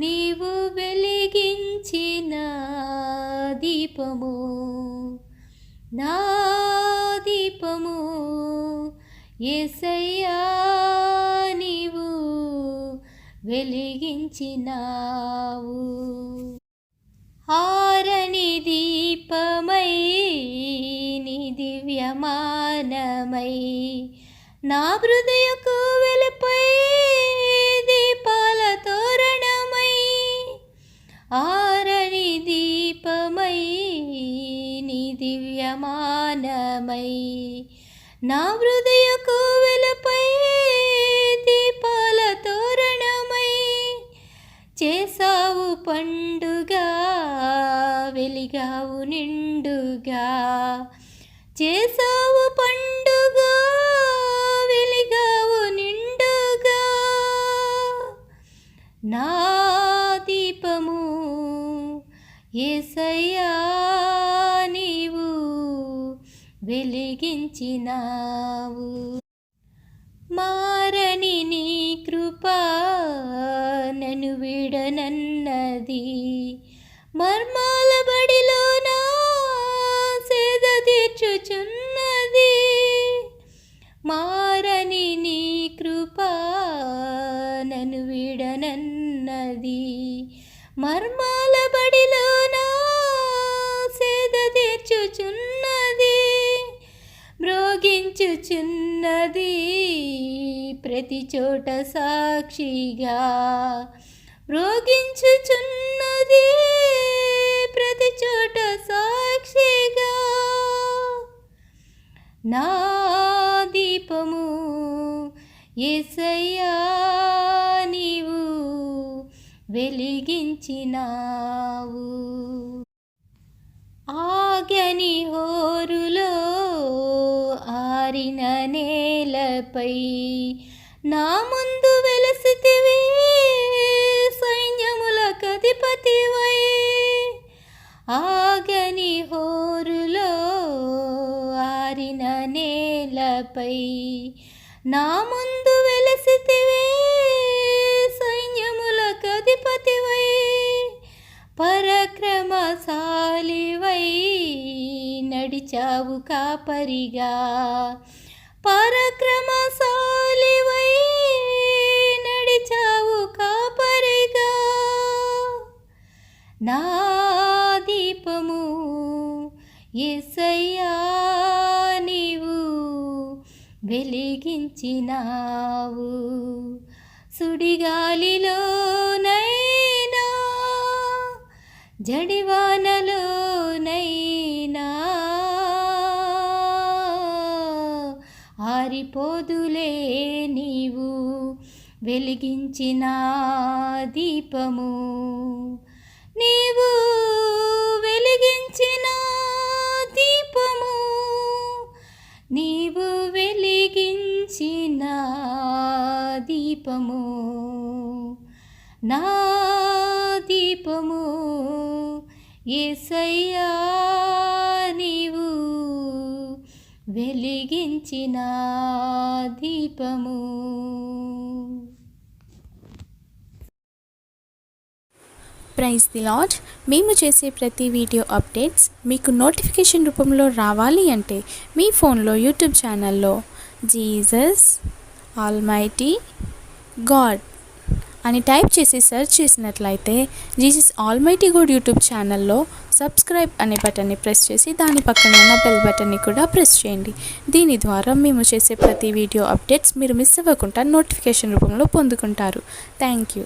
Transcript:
నీవు వెలిగించిన దీపము నా దీపము ఎసయ్యా నీవు వెలిగించినావు. ఆరని దీపమై నీ దివ్యమానమై నా హృదయకు వెలుపై ఆరని దీపమై నీ దివ్యమానమై. నా హృదయ కోవెలపై దీపాల తోరణమై చేసావు పండుగ వెలిగావు నిండుగా. చేసావు ఏసయ్యా నీవు వెలిగించినావు. మారని నీ కృప నన్ను విడనన్నది. మర్మాల బడిలో నా సేద తీర్చుచున్నది. మారని నీ కృప నన్ను విడనన్నది. మర్మ నిలిచుచున్నది ప్రతి చోట సాక్షిగా. రోగించుచున్నది ప్రతి చోట సాక్షిగా. నా దీపము ఎసయ్యా నీవు వెలిగించినావు. ఆగని హోరులో జారిన నేలపై నా ముందు వెలసితివే సైన్యముల కధిపతివై. ఆగని హోరులో ఆరిన నేలపై నా ముందు వెలసితివే సైన్యముల కధిపతివై. పరక్రమశాలివై నడిచావు కాపరిగా. పరక్రమశాలివై నడిచావు కాపరిగా. నా దీపము ఎసయ్యా నీవు వెలిగించినావు. సుడిగాలిలోనైనా జడివానలోనైనా ఆరిపోదులే నీవు. వెలిగించిన దీపము. నీవు వెలిగించిన దీపము. నీవు వెలిగించిన దీపము. నా దీపము. ఏసయ్యా వెలిగించిన దీపము. ప్రైజ్ ది లాడ్ మేము చేసే ప్రతి వీడియో అప్డేట్స్ మీకు నోటిఫికేషన్ రూపంలో రావాలి అంటే మీ ఫోన్లో యూట్యూబ్ ఛానల్లో జీసస్ ఆల్మైటీ గాడ్ అని టైప్ చేసి సెర్చ్ చేసినట్లయితే జీసస్ ఆల్మైటీ గుడ్ యూట్యూబ్ ఛానల్లో సబ్స్క్రైబ్ అనే బటన్ని ప్రెస్ చేసి దాని పక్కన ఉన్న బెల్ బటన్ని కూడా ప్రెస్ చేయండి. దీని ద్వారా మేము చేసే ప్రతి వీడియో అప్డేట్స్ మీరు మిస్ అవ్వకుండా నోటిఫికేషన్ రూపంలో పొందుకుంటారు. Thank you.